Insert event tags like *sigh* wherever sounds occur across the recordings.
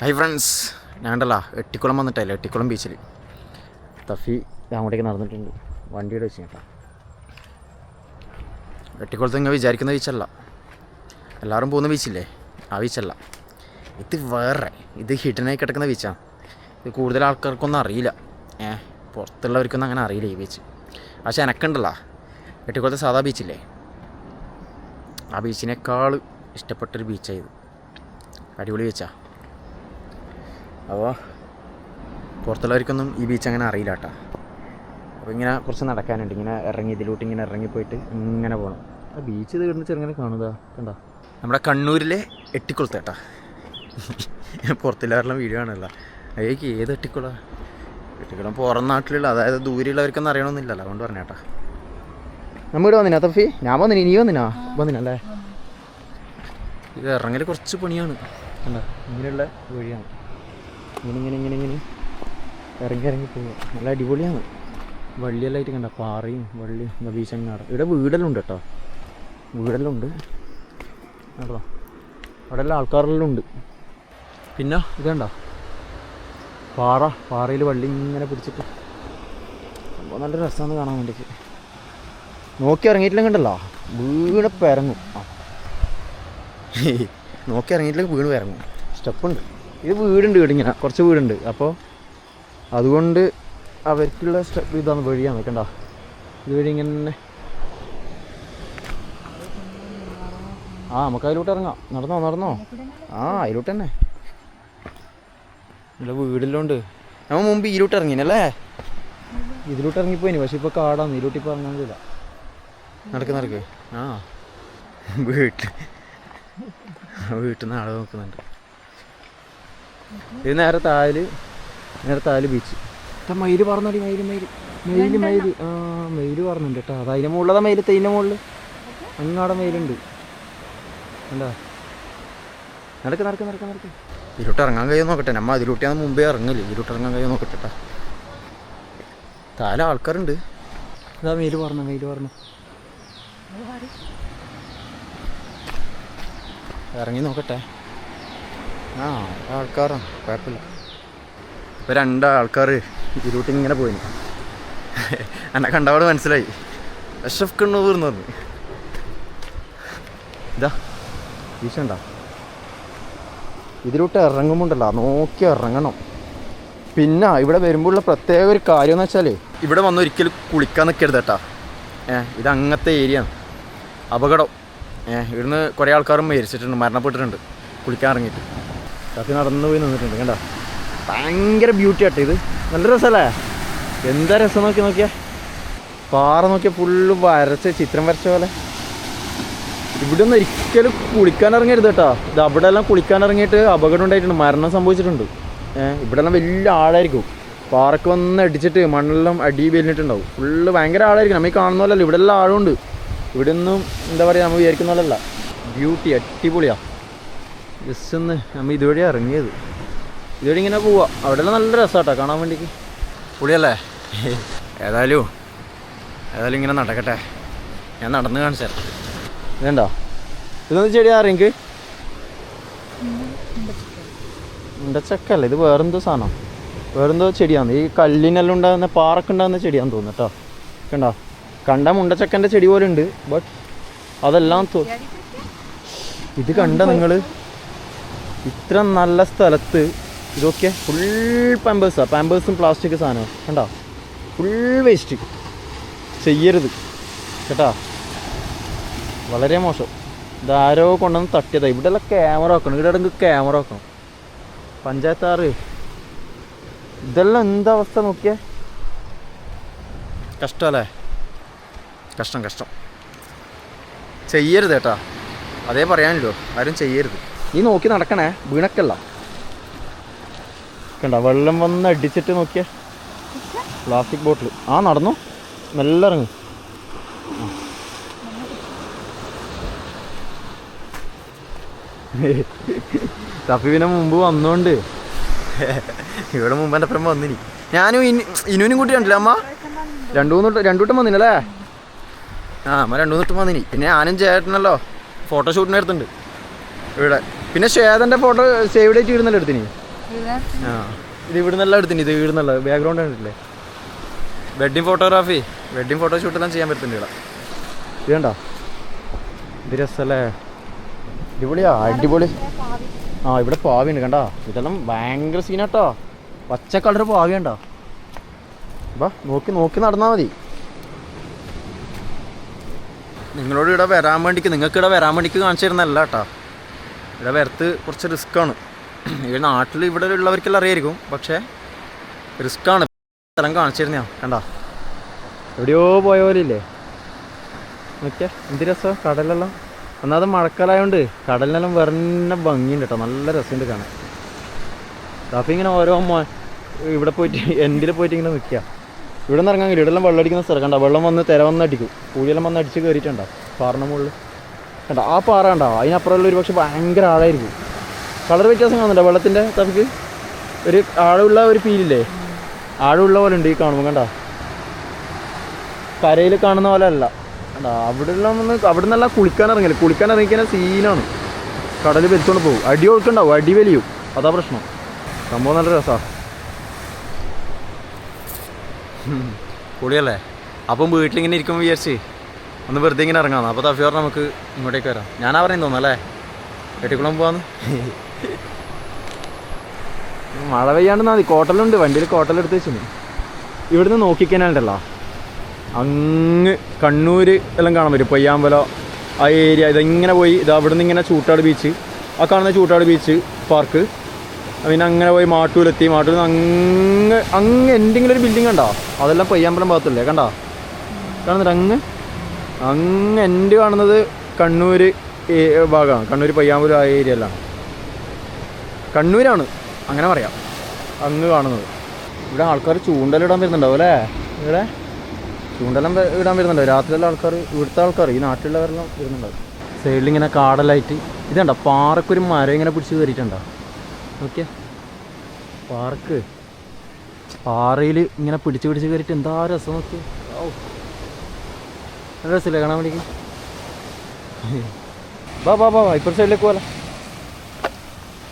Hi friends ഞാൻ ഉണ്ടല്ലോ എട്ടിക്കുളം വന്നിട്ടല്ലേ എട്ടിക്കുളം ബീച്ചിൽ തഫി അങ്ങോട്ടേക്ക് നടന്നിട്ടുണ്ട്. വണ്ടിയുടെ വെച്ച് കേട്ടോ. എട്ടിക്കുളത്ത് നിങ്ങൾ വിചാരിക്കുന്ന ബീച്ചല്ല എല്ലാവരും പോകുന്ന ബീച്ചില്ലേ ആ ബീച്ചല്ല ഇത് വേറെ. ഇത് ഹിഡനായി കിടക്കുന്ന ബീച്ചാണ് ഇത് കൂടുതൽ ആൾക്കാർക്കൊന്നും അറിയില്ല. ഏ പുറത്തുള്ളവർക്കൊന്നും അങ്ങനെ അറിയില്ല ഈ ബീച്ച് പക്ഷേ എനക്കുണ്ടല്ലോ എട്ടിക്കുളത്തെ സാധാ ബീച്ചില്ലേ ആ ബീച്ചിനേക്കാൾ ഇഷ്ടപ്പെട്ടൊരു ബീച്ചായത് അടിപൊളി ബീച്ചാ അപ്പോൾ പുറത്തുള്ളവർക്കൊന്നും ഈ ബീച്ച് അങ്ങനെ അറിയില്ല കേട്ടോ. അപ്പോൾ ഇങ്ങനെ കുറച്ച് നടക്കാനുണ്ട്. ഇങ്ങനെ ഇറങ്ങി ഇതിലോട്ട് ഇങ്ങനെ ഇറങ്ങിപ്പോയിട്ട് ഇങ്ങനെ പോകണം ആ ബീച്ച് ഇത് കിടന്ന് ചെറുങ്ങനെ കാണുക കണ്ടോ? നമ്മുടെ കണ്ണൂരിലെ എട്ടിക്കുളത്ത് കേട്ടാ. പുറത്തില്ലാറുള്ള വീഡിയോ ആണല്ലോ. അയ്യേക്ക് ഏത് എട്ടിക്കുള? എട്ടിക്കുളം പുറം നാട്ടിലുള്ള അതായത് ദൂരെയുള്ളവർക്കൊന്നും അറിയണമെന്നില്ലല്ലോ അതുകൊണ്ട് പറഞ്ഞേട്ടാ നമ്മളിവിടെ വന്നിനാ തഫി ഞാൻ വന്നിനി നീ വന്നിനാ? വന്നിനല്ലേ? ഇത് ഇറങ്ങൽ കുറച്ച് പണിയാണ്. കണ്ടോ? ഇങ്ങനെയുള്ള വഴിയാണ്. ഇങ്ങനെ ഇങ്ങനെ ഇങ്ങനെ ഇങ്ങനെ. ഇറങ്ങി ഇറങ്ങി പോവുക നല്ല അടിപൊളിയാണ്. വള്ളിയെല്ലാം ആയിട്ട് കണ്ട? പാറയും വള്ളിയും എന്താ ബീച്ചങ്ങാട് ഇവിടെ വീടെല്ലാം ഉണ്ട് കേട്ടോ. വീടെല്ലാം ഉണ്ട്. കേട്ടോ അവിടെ എല്ലാം ആൾക്കാരെല്ലാം ഉണ്ട്. പിന്നെ ഇതേണ്ട പാറ. പാറയിൽ വള്ളി ഇങ്ങനെ പിടിച്ചിട്ട്. അപ്പോൾ നല്ല രസമാണ് കാണാൻ വേണ്ടിയിട്ട്. നോക്കി ഇറങ്ങിയിട്ടില്ല കണ്ടല്ലോ? വീണ് പിറങ്ങും *laughs* നോക്കി ഇറങ്ങിയിട്ടില്ലെങ്കിൽ വീണ് പിറങ്ങും സ്റ്റെപ്പുണ്ട്. ഇത് വീടുണ്ട് വീടിങ്ങനെ കുറച്ച് വീടുണ്ട്. അപ്പോൾ അതുകൊണ്ട് അവർക്കുള്ള സ്റ്റെപ്പ് ഇതാണ് വഴിയാണ് നിൽക്കണ്ട ഇത് ഇങ്ങനെ ആ നമുക്ക് അതിലോട്ട് ഇറങ്ങാം. നടന്നോ നടന്നോ? ആ അതിലോട്ട് തന്നെ. ഇവിടെ വീടില്ലോണ്ട്. നമ്മൾ മുമ്പ് ഇതിലോട്ട് ഇറങ്ങിനല്ലേ ഇതിലോട്ട് ഇറങ്ങിപ്പോയിന്. പക്ഷെ ഇപ്പോൾ കാടാണ് ഇതിലോട്ട് ഇപ്പോൾ ഇറങ്ങാൻ കഴിയില്ല നടക്ക് നടക്ക്. ആ. വീട്ടിൽ വീട്ടിൽ നിന്ന് ആളെ നോക്കുന്നുണ്ട്. ഇത് നേരെ താൽ നേരെ താൽ ബീച്ച് മയിൽ മയിൽ പറഞ്ഞോടി മയിൽ. മയിൽ മയിൽ മയിൽ. ആ മയിൽ പറഞ്ഞുണ്ട് കേട്ടോ അത് അതിന്റെ മുകളിലതാ മയിൽ തൈന്റെ മുകളിൽ അങ്ങാടെ മയിലുണ്ട്. എന്താ നടക്ക് നടക്ക് നടക്ക് നടക്ക്. ഇതിലോട്ട് ഇറങ്ങാൻ കഴിയോ നോക്കട്ടെ. നമ്മ അതിലോട്ടാണ് മുമ്പേ ഇറങ്ങില്ലേ. ഇതിലോട്ട് ഇറങ്ങാൻ കഴിയോ നോക്കട്ടെ ട്ടാ. താല ആൾക്കാരുണ്ട്. ഇതാ മെയിൽ പറഞ്ഞു മയിൽ പറഞ്ഞു ഇറങ്ങി നോക്കട്ടെ. ആ ആൾക്കാരാണ് കുഴപ്പമില്ല. ഇപ്പോൾ രണ്ട് ആൾക്കാർ ഇതിലൂട്ട് ഇങ്ങനെ പോയി. എന്നെ കണ്ടപാട് മനസ്സിലായി. അഷഫ് കണ്ണൂർ എന്ന് പറഞ്ഞു ഇതാ വീശണ്ട ഇതിലോട്ട് ഇറങ്ങുമ്പോണ്ടല്ലോ നോക്കി ഇറങ്ങണം. പിന്നെ ഇവിടെ വരുമ്പോഴുള്ള പ്രത്യേക ഒരു കാര്യം എന്ന് വെച്ചാൽ ഇവിടെ വന്ന് ഒരിക്കലും കുളിക്കാൻ നിൽക്കരുത് കേട്ടാ. ഏ ഇത് അങ്ങനത്തെ ഏരിയ അപകടം. ഏ ഇവിടുന്ന് കുറേ ആൾക്കാരും മരിച്ചിട്ടുണ്ട് മരണപ്പെട്ടിട്ടുണ്ട് കുളിക്കാൻ ഇറങ്ങിയിട്ട്. കത്തി നടന്നു പോയി നിന്നിട്ടുണ്ട് കണ്ട? ഭയങ്കര ബ്യൂട്ടി ആട്ടെ ഇത്. നല്ല രസമല്ലേ എന്താ രസം നോക്കി നോക്കിയാ? പാറ നോക്കിയാൽ ഫുള്ള് വരച്ച് ചിത്രം വരച്ച പോലെ. ഇവിടെ ഒന്നും ഒരിക്കലും കുളിക്കാൻ ഇറങ്ങരുത് കേട്ടോ. ഇത് അവിടെ എല്ലാം കുളിക്കാൻ ഇറങ്ങിയിട്ട് അപകടം ഉണ്ടായിട്ടുണ്ട്. മരണം സംഭവിച്ചിട്ടുണ്ട്. ഏഹ് ഇവിടെ എല്ലാം വലിയ ആളായിരിക്കും. പാറക്ക് വന്ന് അടിച്ചിട്ട് മണ്ണെല്ലാം അടി വലിഞ്ഞിട്ടുണ്ടാവും ഫുള്ള് ഭയങ്കര ആളായിരിക്കും. നമ്മൾ കാണുന്ന പോലല്ല. ഇവിടെ എല്ലാം ആളുണ്ട്. ഇവിടെ ഒന്നും എന്താ പറയുക നമ്മൾ വിചാരിക്കുന്ന പോലല്ല. ബ്യൂട്ടി അടിപൊളിയാ. ജസ്റ്റ് ഒന്ന് നമ്മൾ ഇതുവഴി ഇറങ്ങിയത്. ഇതുവഴി ഇങ്ങനെ പോവാ. അവിടെ എല്ലാം നല്ല രസമാട്ടോ കാണാൻ വേണ്ടിക്ക്. പൊളിയല്ലേ? ഏതായാലും ഏതായാലും ഇങ്ങനെ നടക്കട്ടെ. ഞാൻ നടന്ന് കാണിച്ചു തരാം. ഇതുണ്ടോ? ഇതൊന്ന് ചെടിയാ അറിയെങ്കിൽ ഉണ്ടച്ചക്കല്ല ഇത് വേറെന്തോ സാധനം. വേറെന്തോ ചെടിയാണ്. ഈ കല്ലിനെല്ലാം ഉണ്ടാകുന്ന പാറക്ക് ഉണ്ടാകുന്ന ചെടിയാന്ന് തോന്നുന്നു കേട്ടോ കണ്ടോ? കണ്ട മുണ്ടച്ചക്കന്റെ ചെടി പോലെ ഉണ്ട് ബട്ട് അതെല്ലാം തോ ഇത് കണ്ട നിങ്ങൾ ഇത്ര നല്ല സ്ഥലത്ത് ഇതൊക്കെ ഫുൾ പാമ്പേഴ്സാണ് പാമ്പേഴ്സും പ്ലാസ്റ്റിക് സാധനമാണ് കണ്ടോ? ഫുൾ വേസ്റ്റ് ചെയ്യരുത്. കേട്ടാ? വളരെ മോശം. ഇതാരോ കൊണ്ടുവന്ന് തട്ടിയതാണ് ഇവിടെ എല്ലാം ക്യാമറ വെക്കണം. ഇവിടെ എവിടെയെങ്കിലും ക്യാമറ വെക്കണം. പഞ്ചായത്ത് ആറ് ഇതെല്ലാം എന്താ അവസ്ഥ നോക്കിയേ? കഷ്ടമല്ലേ കഷ്ടം കഷ്ടം. ചെയ്യരുത് കേട്ടാ. അതേ പറയാനല്ലോ. ആരും ചെയ്യരുത്. നീ നോക്കി നടക്കണേ വീണക്കല്ല. കണ്ട വെള്ളം വന്ന് അടിച്ചിട്ട് നോക്കിയേ. Plastic bottle. ആ നടന്നു. നല്ല ഇറങ്ങി. തഫീവിനെ മുമ്പ് വന്നോണ്ട്. ഇവിടെ മുമ്പ് എന്റെ അപ്പുറം വന്നിനി. ഞാനും ഇനി ഇനുവിനും കൂട്ടി കണ്ടില്ല അമ്മ? രണ്ടു മൂന്ന് രണ്ടു വട്ടം വന്നിനല്ലേ? ആ അമ്മ രണ്ടു മൂന്ന് വട്ടം വന്നിനി. പിന്നെ ഞാനും ചേട്ടനല്ലോ ഫോട്ടോഷൂട്ടിന് എടുത്തുണ്ട് ഇവിടെ. പിന്നെ ശ്വേതന്റെ ഫോട്ടോ സേവ് ഡേറ്റ് ഇടുന്നല്ലോ എടുത്തിനി? ആ. ഇത് ഇവിടുന്നല്ല എടുത്തിന്? ഇത് ഇവിടുന്നല്ല? ബാക്ക്ഗ്രൗണ്ട് കണ്ടിട്ടില്ലേ? Wedding photography wedding photo shoot എല്ലാം ചെയ്യാൻ പറ്റുന്നുണ്ട് ഇവിടെ. ഇത് കണ്ടോ? ഇത് രസല്ലേ? അടിപൊളിയാ അടിപൊളി. ആ ഇവിടെ പാവിയുണ്ട് കണ്ടോ? ഇതെല്ലാം ഭയങ്കര സീനാട്ടോ പച്ച കളർ പാവിയുണ്ടോ ബാ നോക്കി നോക്കി നടന്നാ മതി. നിങ്ങളോട് ഇവിടെ വരാൻ വേണ്ടിക്ക് നിങ്ങൾക്ക് ഇവിടെ വരാൻ വേണ്ടിക്ക് കാണിച്ചു തരുന്നല്ല കേട്ടോ. ഇവിടെ വരത്ത് കുറച്ച് റിസ്ക്കാണ് ഈ നാട്ടിൽ ഇവിടെ ഉള്ളവർക്കെല്ലാം അറിയായിരിക്കും പക്ഷേ റിസ്ക്കാണ് സ്ഥലം കാണിച്ചു തരുന്ന കണ്ട? എവിടെയോ പോയ പോലെ ഇല്ലേ നോക്കിയാ എന്ത് രസം കടലെല്ലാം. ഒന്നാമത് മഴക്കാലായതുകൊണ്ട് കടലിനെല്ലാം വെറുതെ ഭംഗിയുണ്ട് കേട്ടോ നല്ല രസമുണ്ട് കാണാൻ. അപ്പം ഇങ്ങനെ ഓരോ ഇവിടെ പോയിട്ട് എൻഡിൽ പോയിട്ട് ഇങ്ങനെ നിൽക്കുക ഇവിടെ നിന്ന് ഇറങ്ങാൻ കഴിയും ഇവിടെ എല്ലാം വെള്ളം അടിക്കുന്ന സ്ഥലം കണ്ട. വെള്ളം വന്ന് തിര വന്ന് അടിക്കും. കൂലിയെല്ലാം വന്ന് അടിച്ച് കയറിയിട്ടുണ്ടോ പാറിന് മുകളിൽ കണ്ട ആ പാറ ഉണ്ടാവും അതിനപ്പുറമുള്ള ഒരു പക്ഷെ ഭയങ്കര ആഴായിരിക്കും കളർ വ്യത്യാസം കാണുന്നുണ്ടോ വെള്ളത്തിന്റെ തപ്പിക്ക് ഒരു ആഴമുള്ള ഒരു ഫീലില്ലേ ആഴമുള്ള പോലെ ഉണ്ട് ഈ കാണുമ്പോൾ കണ്ട? കരയിൽ കാണുന്ന പോലെ അല്ല. കണ്ട അവിടെ ഉള്ള ഒന്ന് അവിടെ നിന്നല്ല കുളിക്കാൻ ഇറങ്ങില്ല കുളിക്കാൻ ഇറങ്ങിക്കാൻ സീനാണ്. കടൽ വലിച്ചോണ്ട് പോകും. അടി ഒഴുക്കുണ്ടാവും അടി വലിയും. അതാ പ്രശ്നം. സംഭവം നല്ല രസമാണ് പൊളിയല്ലേ? അപ്പം വീട്ടിലിങ്ങനെ ഇരിക്കുമ്പോൾ വിചാരിച്ച് ഒന്ന് വെറുതെ ഇങ്ങനെ ഇറങ്ങാം. അപ്പോൾ തഫിയോർ നമുക്ക് ഇങ്ങോട്ടേക്ക് വരാം. ഞാനാ പറയുന്നത് അല്ലേ? വെട്ടിക്കുളം പോവാന്ന്. മഴ പെയ്യാണ്ട് മതി. കോട്ടലുണ്ട്. വണ്ടിയിൽ കോട്ടലെടുത്ത് വെച്ചു ഇവിടുന്ന് നോക്കിക്കാനുണ്ടല്ലോ അങ്ങ് കണ്ണൂർ എല്ലാം കാണാൻ പറ്റും. പൊയ്യാമ്പലോ ആ ഏരിയ ഇതെങ്ങനെ പോയി ഇത് അവിടെ നിന്ന് ഇങ്ങനെ ചൂട്ടാട് ബീച്ച് ആ കാണുന്ന ചൂട്ടാട് ബീച്ച് പാർക്ക് പിന്നെ അങ്ങനെ പോയി മാട്ടൂലെത്തി. മാട്ടൂരിൽ നിന്ന് അങ്ങ് അങ്ങ് എന്തെങ്കിലും ഒരു ബിൽഡിംഗ് കണ്ടോ? അതെല്ലാം പൊയ്യാമ്പലം ഭാഗത്തല്ലേ? കണ്ടോ? കാണുന്നുണ്ട് അങ്ങ് അങ്ങ് എന്റെ കാണുന്നത് കണ്ണൂർ ഭാഗമാണ്. കണ്ണൂർ പയ്യാമ്പൂർ ആ ഏരിയയിലാണ് കണ്ണൂരാണ്. അങ്ങനെ പറയാം. അങ്ങ് കാണുന്നത്. ഇവിടെ ആൾക്കാർ ചൂണ്ടലിടാൻ വരുന്നുണ്ടാവും അല്ലേ? ഇവിടെ ചൂണ്ടലം ഇടാൻ വരുന്നുണ്ടോ രാത്രിയിലെ ആൾക്കാർ ഇവിടുത്തെ ആൾക്കാർ ഈ നാട്ടിലുള്ളവരെല്ലാം വരുന്നുണ്ടാവും. സൈഡിൽ ഇങ്ങനെ കാടലായിട്ട് ഇതുണ്ടോ പാറക്കൊരു മരം ഇങ്ങനെ പിടിച്ച് കയറിയിട്ടുണ്ടോ? ഓക്കെ പാർക്ക് പാറയിൽ ഇങ്ങനെ പിടിച്ച് പിടിച്ച് കയറിയിട്ട് എന്താ രസം നോക്കി ഔ. നല്ല രസമില്ലേ കാണാൻ വേണ്ടിക്ക്? ബാ ബാ ബാ ഇപ്പുറത്തെ സൈഡിലേക്ക് പോലെ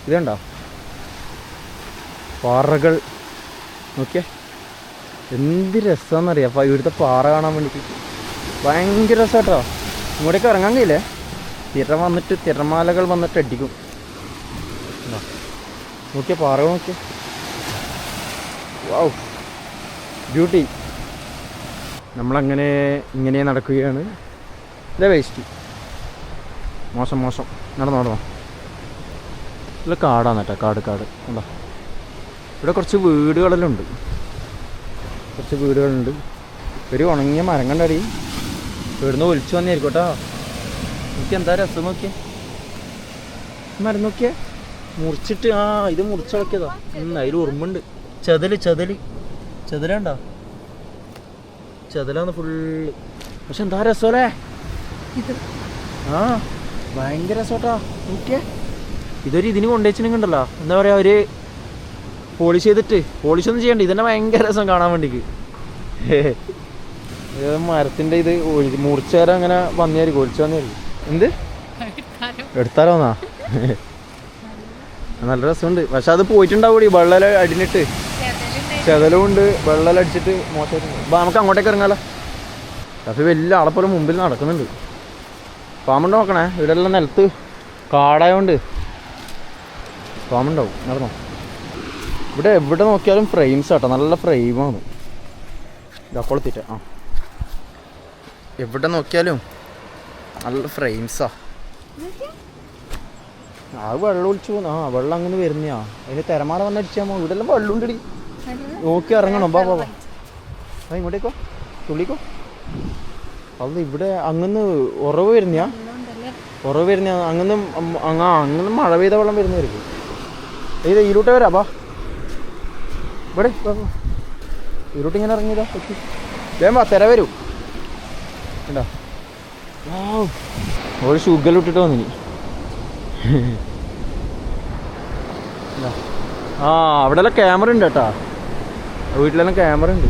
ഇതുണ്ടോ? പാറകൾ. നോക്കിയേ. എന്ത് രസമെന്നറിയാം അപ്പോൾ ഇവിടുത്തെ പാറ കാണാൻ വേണ്ടിയിട്ട് ഭയങ്കര രസം കേട്ടോ ഇങ്ങോട്ടേക്ക് ഇറങ്ങാൻ കഴിയില്ലേ? തിര വന്നിട്ട് തിരമാലകൾ വന്നിട്ട് അടിക്കും. ഇതാ. പാറ നോക്കിയേ. Wow beauty. നമ്മളങ്ങനെ ഇങ്ങനെ നടക്കുകയാണ്. ഇതേ വേസ്റ്റ് മോശം മോശം. നടന്നോ നടന്നോ. ഇല്ല കാടാണ് കേട്ടോ കാട് കാട്. ഉണ്ടോ ഇവിടെ കുറച്ച് വീടുകളെല്ലാം ഉണ്ട്. കുറച്ച് വീടുകളുണ്ട്. ഒരു ഉണങ്ങിയ മരം കണ്ടടി. ഇവിടുന്ന് ഒലിച്ചു വന്നായിരിക്കും കേട്ടോ. എനിക്ക് എന്താ രസം നോക്കിയേ? മരം നോക്കിയേ? മുറിച്ചിട്ട് ആ ഇത് മുറിച്ചിളക്കിയതാ അതിൽ ഉറുമ്പുണ്ട്. ചെതൽ ചെതൽ. ചെതലുണ്ടോ ചെതലാന്ന് ഫുള്ള് പക്ഷെ എന്താ രസമല്ലേ? ഇത്. ആ ഭയങ്കര രസോട്ടാ നോക്കിയേ. ഇതൊരു ഇതിന് കൊണ്ടുവച്ചിട്ടുണ്ടല്ലോ എന്താ പറയാ ഒരു പോളിഷ് ചെയ്തിട്ട് പോളിഷ് ഒന്നും ചെയ്യണ്ട. ഇതന്നെ ഭയങ്കര രസം കാണാൻ വേണ്ടിക്ക്. *laughs* മരത്തിന്റെ ഇത് മുറിച്ച മുറിച്ചേരം അങ്ങനെ വന്നായിരിക്കും ഒളിച്ചു വന്നായിരിക്കും എന്ത്? എടുത്താലോന്നാ *laughs* നല്ല രസമുണ്ട്. പക്ഷെ അത് പോയിട്ടുണ്ടാവൂടി വെള്ളം അടിഞ്ഞിട്ട്. ചെതലും ഉണ്ട് വെള്ളം അടിച്ചിട്ട് മോശമായിട്ടുണ്ട് അപ്പൊ നമുക്ക് അങ്ങോട്ടേക്ക് ഇറങ്ങാലോ. പക്ഷെ വലിയ ആളെപ്പോലെ മുമ്പിൽ നടക്കുന്നുണ്ട്. പാമ്പുണ്ട് നോക്കണേ? ഇവിടെ എല്ലാം നിലത്ത് കാടായോണ്ട്. പാമ്പുണ്ടാവും. നടന്നോ. ഇവിടെ എവിടെ നോക്കിയാലും ഫ്രെയിംസ് കേട്ടോ നല്ല ഫ്രെയിമാണ് ഇതപ്പോഴത്തിട്ട് ആ. എവിടെ നോക്കിയാലും നല്ല ഫ്രെയിംസാ ആ. വെള്ളം ഒളിച്ചു ആ വെള്ളം അങ്ങനെ വരുന്നയാ. അതിന് തിരമാല വന്നടിച്ചാ ഇവിടെ എല്ലാം വെള്ളം ഉണ്ടടി നോക്കി ഇറങ്ങണം. ബാ ബാ ആ ഇങ്ങോട്ടേക്കോ. തുള്ളിക്കോ. അത് ഇവിടെ അങ്ങന്ന് ഉറവ് വരുന്നയാ? ഉറവ് വരുന്ന അങ്ങനെ അങ്ങ അങ്ങനെ മഴ പെയ്ത വെള്ളം വരുന്നതായിരിക്കും. ഇത് ഇരുട്ടെ വരാ ബാ ഇവിടെ ഇരുട്ട് ഇങ്ങനെ ഇറങ്ങിയതാ ഓക്കെ വേം വാ തിര വരൂ. വാവ്. ഒരു ഷുഗർ ഇട്ടിട്ട് വന്നിനി. *laughs* ആ അവിടെ എല്ലാം ക്യാമറ ഉണ്ട് കേട്ടാ. വീട്ടിലെല്ലാം ക്യാമറ ഉണ്ട്.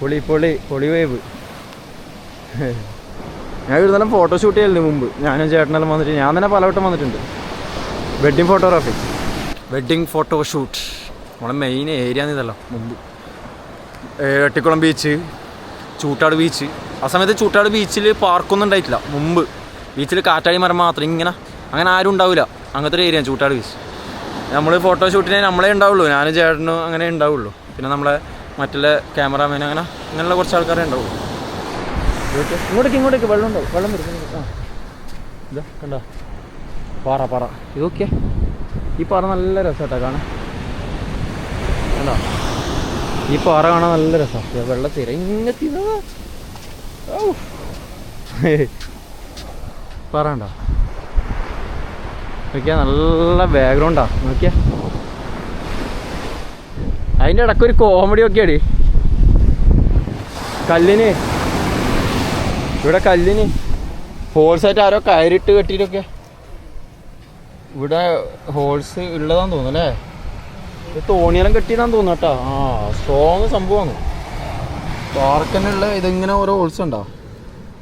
പൊളി പൊളി പൊളി വേവ് ഞാൻ ഇവിടുന്നെല്ലാം ഫോട്ടോ ഷൂട്ട് ചെയ്യലുണ്ട് മുമ്പ് ഞാനും ചേട്ടനെല്ലാം വന്നിട്ട് ഞാൻ തന്നെ പലവട്ടം വന്നിട്ടുണ്ട്. വെഡ്ഡിങ് ഫോട്ടോഗ്രാഫി വെഡ്ഡിങ് ഫോട്ടോഷൂട്ട് നമ്മളെ മെയിൻ ഏരിയ ഇതല്ലോ മുമ്പ്. എട്ടിക്കുളം ബീച്ച് ചൂട്ടാട് ബീച്ച് ആ സമയത്ത് ചൂട്ടാട് ബീച്ചിൽ പാർക്കൊന്നും ഉണ്ടായിട്ടില്ല മുമ്പ്. ബീച്ചിൽ കാറ്റാടി മരം മാത്രം ഇങ്ങനെ അങ്ങനെ ആരും ഉണ്ടാവില്ല അങ്ങനത്തെ ഒരു ഏരിയ ചൂട്ടാട് ബീച്ച് നമ്മൾ ഫോട്ടോഷൂട്ടിനെ നമ്മളെ ഉണ്ടാവുള്ളൂ. ഞാനും ചേട്ടനും അങ്ങനെ ഉണ്ടാവുള്ളൂ. പിന്നെ നമ്മളെ മറ്റുള്ള ക്യാമറാമാൻ അങ്ങനെ അങ്ങനെയുള്ള കുറച്ച് ആൾക്കാരെ ഉണ്ടാവുള്ളൂ. ഇങ്ങോട്ടേക്ക് ഇങ്ങോട്ടേക്ക്. വെള്ളം ഉണ്ടാവും വെള്ളം വരും ആ. ഇതാ കണ്ടോ? പാറ പാറ. ഇതൊക്കെ ഈ പാറ നല്ല രസമായിട്ടാ കാണാൻ. കണ്ടോ? ഈ പാറ കാണാൻ നല്ല രസമാണ് വെള്ളത്തിര ഇങ്ങത്തി *laughs* പാറ ഉണ്ടോ നോക്കിയാ നല്ല ബാക്ക്ഗ്രൗണ്ടാ നോക്കിയാ. അതിന്റെ ഇടയ്ക്ക് ഒരു കോമഡി ഒക്കെയാടി കല്ലിന്. ഇവിടെ കല്ലിന്. ഹോൾസായിട്ട് ആരോ കയറിട്ട് കെട്ടിയിട്ടൊക്കെ. ഇവിടെ ഹോൾസ് ഉള്ളതാന്ന് തോന്നുന്നു അല്ലേ? ഇത് തോണിയെല്ലാം കെട്ടിയതാന്ന് തോന്നുന്നു കേട്ടോ. ആ സ്ട്രോങ് സംഭവമാണ്. പാർക്കനുള്ള ഇതിങ്ങനെ ഓരോ ഹോൾസ് ഉണ്ടോ?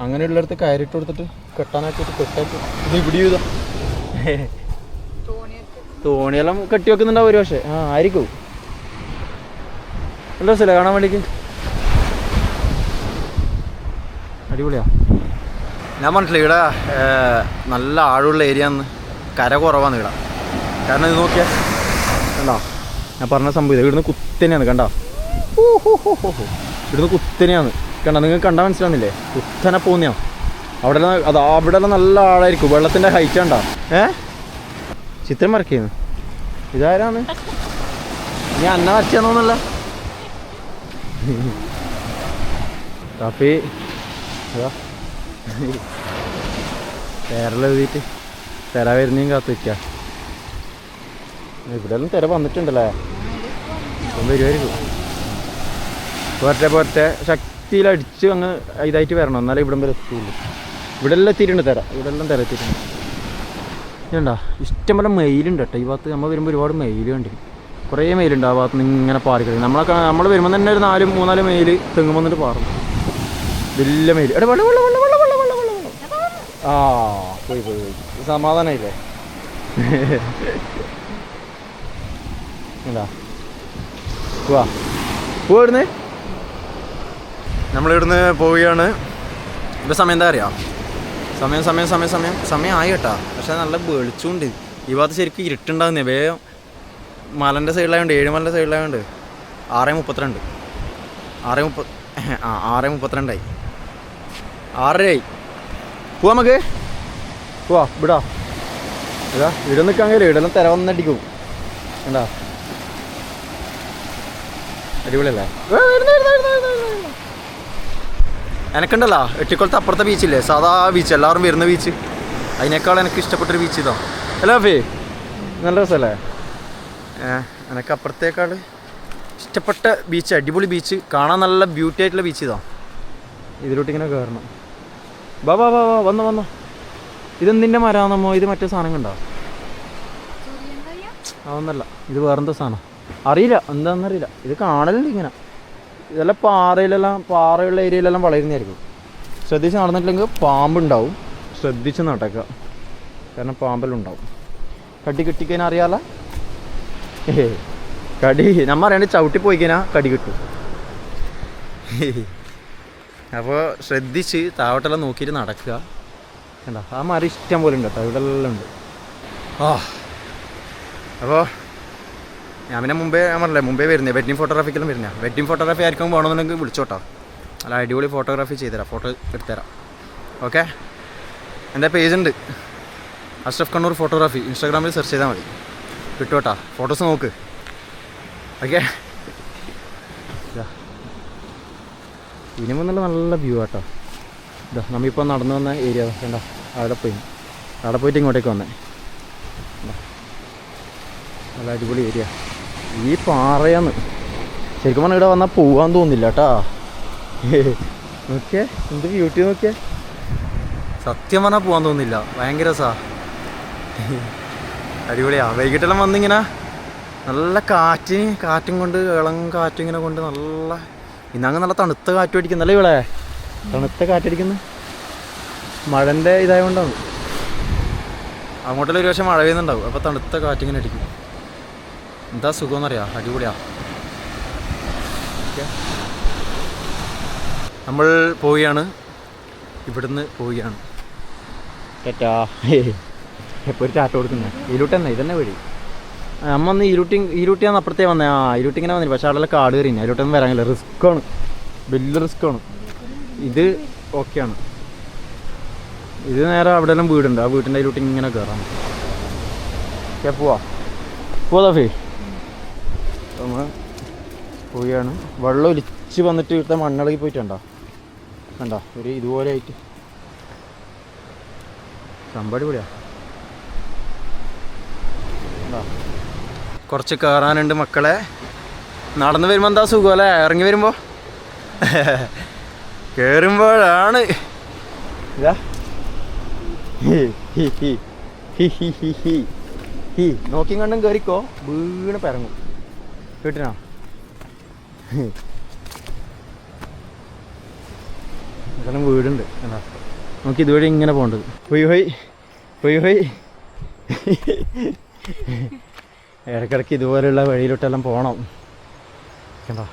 അങ്ങനെയുള്ളിടത്ത് കയറിട്ട് കൊടുത്തിട്ട് കെട്ടാനായിട്ട് കെട്ടാക്കി ഇത് ഇവിടെ ചെയ്താ തോണിയെല്ലാം കെട്ടി വെക്കുന്നുണ്ടാവും ഒരു പക്ഷേ. ആ ആയിരിക്കും. നല്ല രസമല്ലേ കാണാൻ വേണ്ടിക്ക്? അടിപൊളിയാ. ഞാൻ പറഞ്ഞിട്ടില്ല ഇവിടെ നല്ല ആഴമുള്ള ഏരിയ കര കുറവാണ് ഇവിടെ. കാരണം ഇത് നോക്കിയാ കണ്ടോ? ഞാൻ പറഞ്ഞ സംഭവം ഇത് ഇവിടുന്ന് കുത്തനെയാണ് കണ്ടോ? ഓ ഹോ ഹോ ഹോ ഹോ ഇവിടുന്ന് കുത്തനെയാണ്. കണ്ടോ നിങ്ങൾക്ക് കണ്ടാൽ മനസ്സിലാവുന്നില്ലേ? കുത്തനെ പോകുന്നതാണ് അവിടെ അതാ അവിടെ നല്ല ആഴായിരിക്കും. വെള്ളത്തിന്റെ ഹൈറ്റ് കണ്ടാ? ഏ? ചിത്രം വരക്കുന്നു ഇതാരാണ്? നീ അന്ന വരച്ചോന്നല്ല കാപ്പി ഇതാ. പേരെഴുതിയിട്ട് തിര വരുന്നേയും കാത്തു വയ്ക്ക ഇവിടെ ഒന്നും തിര വന്നിട്ടുണ്ടല്ലേ? ഇപ്പം വരുമായിരിക്കും പോരട്ടെ പോരട്ടെ. ശക്തിയിലടിച്ച് അങ്ങ് ഇതായിട്ട് വരണം. എന്നാലേ ഇവിടെ വരെ എത്തുള്ളൂ. ഇവിടെ എല്ലാം എത്തിയിട്ടുണ്ട് തിര. ഇവിടെ എല്ലാം തിര എത്തിയിട്ടുണ്ട്. ഇതുണ്ടോ? ഇഷ്ടംപോലെ മെയിലുണ്ട് കേട്ടോ. ഈ ഭാഗത്ത് നമ്മൾ വരുമ്പോൾ ഒരുപാട് മെയിൽ കണ്ടിരിക്കും കുറേ മെയിലുണ്ട് ആ ഭാഗത്ത് നിന്ന് ഇങ്ങനെ പാറിക്കിടക്കും നമ്മളൊക്കെ നമ്മൾ വരുമ്പോൾ തന്നെ ഒരു നാല് മൂന്നാൽ മെയിൽ തെങ്ങുമ്പോൾ വന്നിട്ട് പാറും. വലിയ മെയിൽ എടാ വെള്ളം വെള്ളം വെള്ളം വെള്ളം വെള്ളം വെള്ളം ആ പോയി പോയി പോയി. സമാധാനമായില്ലേ എന്താ പോവാ പോവാ നമ്മളിവിടുന്ന് പോവുകയാണ്. ഇപ്പം സമയം എന്താ അറിയാം? സമയം സമയം സമയം സമയം. സമയം ആയി കേട്ടാ. പക്ഷെ നല്ല വെളിച്ചുണ്ട് ഈ ഭാഗത്ത് ശരിക്കും ഇരുട്ടുണ്ടാകുന്നേ വേഗം മലന്റെ സൈഡിലായതുകൊണ്ട് ഏഴുമലന്റെ സൈഡിലായതുകൊണ്ട് ആറ് മുപ്പത്തിരണ്ട്. ആറ് മുപ്പ ആ ആറ് മുപ്പത്തിരണ്ടായി. ആറരയായി. പോവാ നമുക്ക്. പോവാ വിടാ. ഇതാ ഇവിടെ നിൽക്കാൻ കഴിയില്ല. ഇവിടെ തിര വന്നടിക്കും എന്താ അടിപൊളിയല്ലേ? വരുന്നു, വരുന്നു, വരുന്നു, വരുന്നു. എനക്കുണ്ടല്ലോ എട്ടിക്കുളത്ത് അപ്പുറത്തെ ബീച്ചില്ലേ സാധാ ബീച്ച് എല്ലാവരും വരുന്ന ബീച്ച് അതിനേക്കാൾ എനിക്ക് ഇഷ്ടപ്പെട്ടൊരു ബീച്ച് ഇതാ? അല്ലേ ഫേ നല്ല രസമല്ലേ ഏ എനിക്ക് അപ്പുറത്തേക്കാൾ ഇഷ്ടപ്പെട്ട ബീച്ച് അടിപൊളി ബീച്ച് കാണാൻ നല്ല ബ്യൂട്ടി ആയിട്ടുള്ള ബീച്ച് ഇതാ? ഇതിലോട്ട് ഇങ്ങനെ കയറണം ബാ ബാ ബാ ബാ വന്നോ വന്നോ. ഇതെന്തിന്റെ മരാന്നമ്മോ? ഇത് മറ്റേ സാധനം കണ്ടോ അതൊന്നല്ല ഇത് വേറെന്താ സാധനം. അറിയില്ല. എന്താണെന്നറിയില്ല ഇത് കാണലുണ്ട് ഇങ്ങനെ. ഇതെല്ലാം പാറയിലെല്ലാം പാറയുള്ള ഏരിയയിലെല്ലാം വളരുന്നതായിരിക്കും. ശ്രദ്ധിച്ച് നടന്നിട്ടില്ലെങ്കിൽ പാമ്പുണ്ടാവും. ശ്രദ്ധിച്ച് നടക്കുക കാരണം പാമ്പെല്ലാം ഉണ്ടാവും കടി കിട്ടിക്കഴിഞ്ഞാൽ അറിയാല? ഏ കടി. നമ്മ അറിയാണ്ട് ചവിട്ടി പോയി കഴിഞ്ഞാൽ കടി കിട്ടും. അപ്പോൾ ശ്രദ്ധിച്ച് താവട്ടെല്ലാം നോക്കിയിട്ട് നടക്കുക കണ്ടോ? ആ മരം ഇഷ്ടം പോലെ ഉണ്ട് കേട്ടോ. ഇവിടെ എല്ലാം ഉണ്ട്. ആ അപ്പോൾ ഞാൻ പിന്നെ മുമ്പേ ഞാൻ പറഞ്ഞില്ലേ മുമ്പേ വരുന്നത് വെഡിങ് ഫോട്ടോഗ്രാഫിക്കലും വരുന്നത് വെഡിങ് ഫോട്ടോഗ്രാഫി ആയിരിക്കും വേണമെന്നുണ്ടെങ്കിൽ വിളിച്ചോട്ടോ അല്ല അടിപൊളി ഫോട്ടോഗ്രാഫി ചെയ്തുതരാം ഫോട്ടോ എടുത്തുതരാം. ഓക്കെ എന്റെ പേജ് ഉണ്ട് അഷ്റഫ് കണ്ണൂർ ഫോട്ടോഗ്രാഫി ഇൻസ്റ്റാഗ്രാമിൽ സെർച്ച് ചെയ്താൽ മതി. കിട്ടുവട്ടാ ഫോട്ടോസ് നോക്ക്. ഓക്കെ ഇനി വന്നുള്ള നല്ല വ്യൂ ആട്ടോ ഇതാ നമ്മിപ്പോൾ നടന്നു വന്ന ഏരിയ വേണ്ട അവിടെ പോയി. അവിടെ പോയിട്ട് ഇങ്ങോട്ടേക്ക് വന്നേ? നല്ല അടിപൊളി ഏരിയ ഈ പാറയാന്ന് ശരിക്കും പറഞ്ഞാൽ ഇവിടെ വന്നാൽ പോകാൻ തോന്നില്ല കേട്ടാ നോക്കിയേ എന്ത് ബ്യൂട്ടി നോക്കിയേ. സത്യം പറഞ്ഞാൽ പോകാൻ തോന്നില്ല. ഭയങ്കര സാ അടിപൊളിയാ. വൈകിട്ടെല്ലാം വന്നിങ്ങനെ നല്ല കാറ്റിന് കാറ്റും കൊണ്ട് ഇളം കാറ്റും ഇങ്ങനെ കൊണ്ട് നല്ല ഇന്നങ്ങ് നല്ല തണുത്ത കാറ്റ് അടിക്കുന്നല്ലേ ഇവിടെ തണുത്ത കാറ്റടിക്കുന്നു മഴന്റെ ഇതായതുകൊണ്ടാണ് അങ്ങോട്ടെല്ലാം ഒരു പക്ഷേ മഴ പെയ്യുന്നുണ്ടാവും. അപ്പോൾ തണുത്ത കാറ്റിങ്ങനെ അടിക്കും. എന്താ സുഖമെന്നറിയാം? അടിപൊളിയാ. ഓക്കെ. നമ്മൾ പോവുകയാണ്. ഇവിടുന്ന് പോവുകയാണ്. ടാറ്റാ. എപ്പോൾ ഒരു ടാറ്റ കൊടുക്കുന്നത് ഇരുട്ട് തന്നെ ഇതന്നെ വഴി. നമ്മ അമ്മ ഒന്ന് ഇരുട്ടി ഇരുട്ടിയാന്ന് അപ്പുറത്തേ വന്നേ. ആ ഇരുട്ടി ഇങ്ങനെ വന്നില്ല പക്ഷെ അവിടെ കാട് കയറി ഇരുട്ടൊന്നും വരാനില്ല. റിസ്ക് ആണ് വലിയ റിസ്ക് ആണ് ഇത് ഓക്കെയാണ്. ഇത് നേരെ അവിടെ എല്ലാം വീടുണ്ട്. ആ വീട്ടിന്റെ അതിലോട്ട് ഇങ്ങനെ കയറാം ഓക്കെ പോവാ. പോവാ ഫേ. നമ്മൾ പോവുകയാണ്. വെള്ളം ഒലിച്ച് വന്നിട്ട് ഇവിടുത്തെ മണ്ണിളകി പോയിട്ടുണ്ടോ? കണ്ടോ? ഒരു ഇതുപോലെ ആയിട്ട്. സംഭടി പൊടിയാ കുറച്ച് കയറാനുണ്ട് മക്കളെ. നടന്നു വരുമ്പോൾ എന്താ സുഖം അല്ലേ? ഇറങ്ങി വരുമ്പോൾ കയറുമ്പോഴാണ് ഇതാ. നോക്കിയും കണ്ടും കയറിക്കോ വീണ് പിറങ്ങും കേട്ടിനാ കാരണം വീടുണ്ട്. നമുക്ക് ഇതുവഴി ഇങ്ങനെ പോകേണ്ടത്. ഹൊയ് ഹൊയ്. ഹൊയ് ഹൊയ്. ഇടയ്ക്കിടയ്ക്ക് ഇതുപോലെയുള്ള വഴിയിലോട്ടെല്ലാം പോകണം. കണ്ടോ?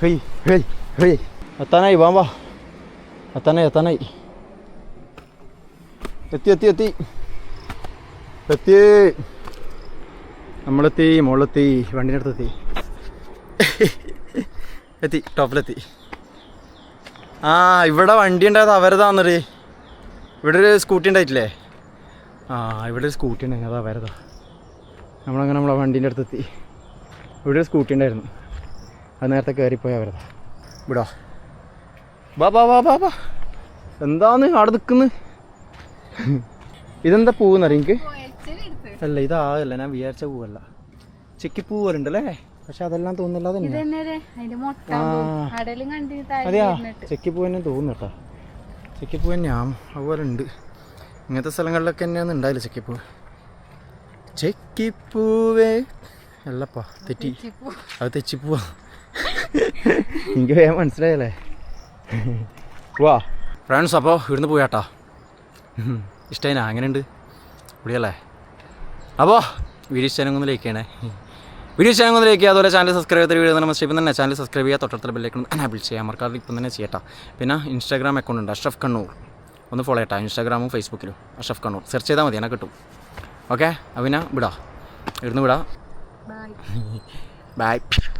ഹൊയ് ഹൊയ് ഹൊയ്. എത്താനായി വാ വാ. എത്താനായി എത്താനായി. എത്തി എത്തി എത്തി. എത്തി. നമ്മളെത്തി മുകളിലെത്തി വണ്ടിന്റെ അടുത്തെത്തി *laughs* എത്തി ടോപ്പിലെത്തി. ആ ഇവിടെ വണ്ടി ഉണ്ടായത് അവരതാന്നൊരു ഇവിടെ ഒരു സ്കൂട്ടി ഉണ്ടായിട്ടില്ലേ? ആ ഇവിടെ ഒരു സ്കൂട്ടി ഉണ്ടായിരുന്നു അതാ അവരതാ. നമ്മളങ്ങനെ നമ്മളെ വണ്ടീന്റെ അടുത്തെത്തി ഇവിടെ ഒരു സ്കൂട്ടി ഉണ്ടായിരുന്നു. അത് നേരത്തെ കയറിപ്പോയി അവരതാ. ഇവിടോ ബാ ബാ ബാ ബാ ബാ എന്താന്ന് അവിടെ നിൽക്കുന്നു? ഇതെന്താ പൂവെന്നറിയ എനിക്ക് അല്ല ഇതാകല്ല ഞാൻ വിചാരിച്ച പൂവല്ല. ചെക്കിപ്പൂ പോലെ ഉണ്ടല്ലേ? പക്ഷെ അതെല്ലാം തോന്നില്ല അതെയാ? ചെക്കിപ്പൂ തന്നെ തോന്നുന്നു കേട്ടോ. ചെക്കിപ്പൂ തന്നെയാണ് അതുപോലെ ഉണ്ട്. ഇങ്ങനത്തെ സ്ഥലങ്ങളിലൊക്കെ തന്നെയാണ് ഉണ്ടായില്ല ചെക്കിപ്പൂ ചെക്കിപ്പൂവേ അല്ലപ്പാ തെറ്റി. അത് തെച്ചിപ്പൂവാ എനിക്ക് വേഗം മനസ്സിലായല്ലേ? വാ. ഫ്രണ്ട്സ് അപ്പോൾ ഇവിടുന്ന് പോയാട്ടാ. ഇഷ്ടമായിനാ അങ്ങനെയുണ്ട് പൊളിയല്ലേ? അപ്പോൾ വീഡിയോ ചെയ്യണേ. വീഡിയോ ഇഷ്ടം ഒന്ന് ലൈക്ക് ചെയ്യുക. അതുപോലെ ചാനൽ സബ്സ്ക്രൈബ് ചെയ്ത വീഡിയോ നമ്മൾ ഇപ്പം തന്നെ. ചാനൽ സബ്സ്ക്രൈബ് ചെയ്യുക. തൊട്ടടുത്ത ബെല്ലേക്ക് അനാബിൾ ചെയ്യാം മറക്കാതെ ഇപ്പം തന്നെ ചെയ്യട്ടോ. പിന്നെ ഇൻസ്റ്റാഗ്രാം അക്കൗണ്ട് ഉണ്ട്. അഷ്റഫ് കണ്ണൂർ ഒന്ന് ഫോളോ ചെയ്യട്ടാ. ഇൻസ്റ്റാഗ്രാമും ഫേസ്ബുക്കിലും അഷ്റഫ് കണ്ണൂർ സെർച്ച് ചെയ്താൽ മതി. എന്നെ കിട്ടും. ഓക്കെ പിന്നെ വിടാം. ഇവിടുന്ന് വിടാം. Bye bye *laughs*